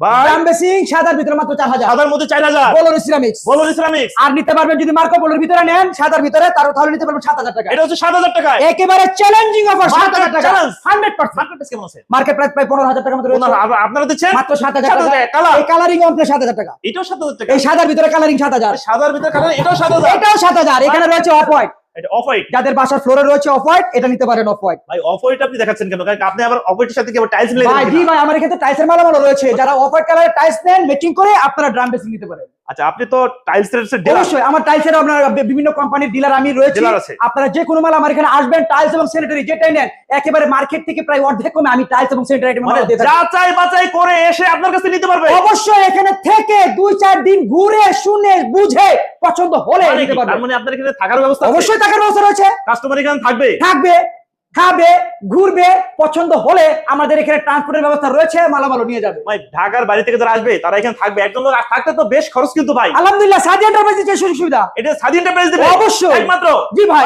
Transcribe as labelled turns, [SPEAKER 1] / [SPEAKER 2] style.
[SPEAKER 1] ভাই।
[SPEAKER 2] দাম বেশি সাদার ভিতরে মাত্র চার হাজার।
[SPEAKER 1] সাদার মধ্যে চার হাজার।
[SPEAKER 2] বলোর সিরামিক্স
[SPEAKER 1] বলো ইসলামিক্স।
[SPEAKER 2] আর নিতে পারবেন যদি মার্কো ভিতরে নেন সাদার ভিতরে তাহলে নিতে পারবেন সাত হাজার টাকা।
[SPEAKER 1] এটা হচ্ছে সাত হাজার টাকায়।
[SPEAKER 2] একেবারে চ্যালেঞ্জিং অফার সাত হাজার টাকা। হান্ড্রেড পার্সেন্ট
[SPEAKER 1] মার্কেট কেমন আছে?
[SPEAKER 2] মার্কেট প্রাইস প্রায় পনেরো হাজার টাকা মতো রয়েছে।
[SPEAKER 1] ওনারা- আপনারা দিচ্ছেন?
[SPEAKER 2] মাত্র সাত হাজার টাকা
[SPEAKER 1] টাকা, কালার।
[SPEAKER 2] এই কালারিং অঙ্কে সাত হাজার টাকা।
[SPEAKER 1] এটাও সাত হাজার টাকা।
[SPEAKER 2] এই সাদার ভিতরে কালারিং সাত হাজার।
[SPEAKER 1] সাদার ভিতরে কালার এটাও সাত হাজার।
[SPEAKER 2] এটাও সাত হাজার। এখানে রয়েছে অফ হোয়াইট
[SPEAKER 1] এটা অফ হোয়াইট
[SPEAKER 2] যাদের বাসার ফ্লোরে রয়েছে অফ হোয়াইট এটা নিতে পারেন অফ হোয়াইট
[SPEAKER 1] ভাই অফ হোয়াইট আপনি দেখাচ্ছেন কেন? কারণ আপনি আবার অফ হোয়াইটের সাথে কি আবার টাইলস মিলে
[SPEAKER 2] ভাই জি ভাই আমার এখানে টাইসের মালামাল রয়েছে। যারা অফ হোয়াইট কালারের টাইলস নেন ম্যাচিং করে আপনারা ড্রাম বেসিং নিতে পারেন।
[SPEAKER 1] আচ্ছা আপনি তো টাইলস এর ডিলার
[SPEAKER 2] অবশ্যই আমার টাইলসের আপনার বিভিন্ন কোম্পানির ডিলার আমি রয়েছি। আপনারা যে কোনো মাল আমার এখানে আসবেন টাইলস এবং স্যানিটারি যেটাই নেন একেবারে মার্কেট থেকে প্রায় অর্ধেক কমে আমি টাইলস এবং স্যানিটারি
[SPEAKER 1] মানে যাচাই বাছাই করে এসে আপনার কাছে নিতে পারবে?
[SPEAKER 2] অবশ্যই এখানে থেকে দুই চার দিন ঘুরে শুনে বুঝে পছন্দ হলে
[SPEAKER 1] মানে
[SPEAKER 2] নিতে পারবেন।
[SPEAKER 1] মানে আপনার এখানে থাকার ব্যবস্থা
[SPEAKER 2] অবশ্যই টাকার ব্যবস্থা রয়েছে।
[SPEAKER 1] কাস্টমার এখানে থাকবে?
[SPEAKER 2] থাকবে খাবে ঘুরবে পছন্দ হলে আমাদের এখানে ট্রান্সপোর্টের ব্যবস্থা রয়েছে মালামালও নিয়ে যাবে।
[SPEAKER 1] ভাই ঢাকার বাড়ি থেকে যারা আসবে তারা এখানে থাকবে। একজন লোক থাকতে তো বেশ খরচ কিন্তু ভাই।
[SPEAKER 2] আলহামদুলিল্লাহ সাদি এন্টারপ্রাইজের যে সুযোগ সুবিধা
[SPEAKER 1] এটা সাদি এন্টারপ্রাইজ দেবে।
[SPEAKER 2] অবশ্যই।
[SPEAKER 1] একমাত্র।
[SPEAKER 2] জি ভাই।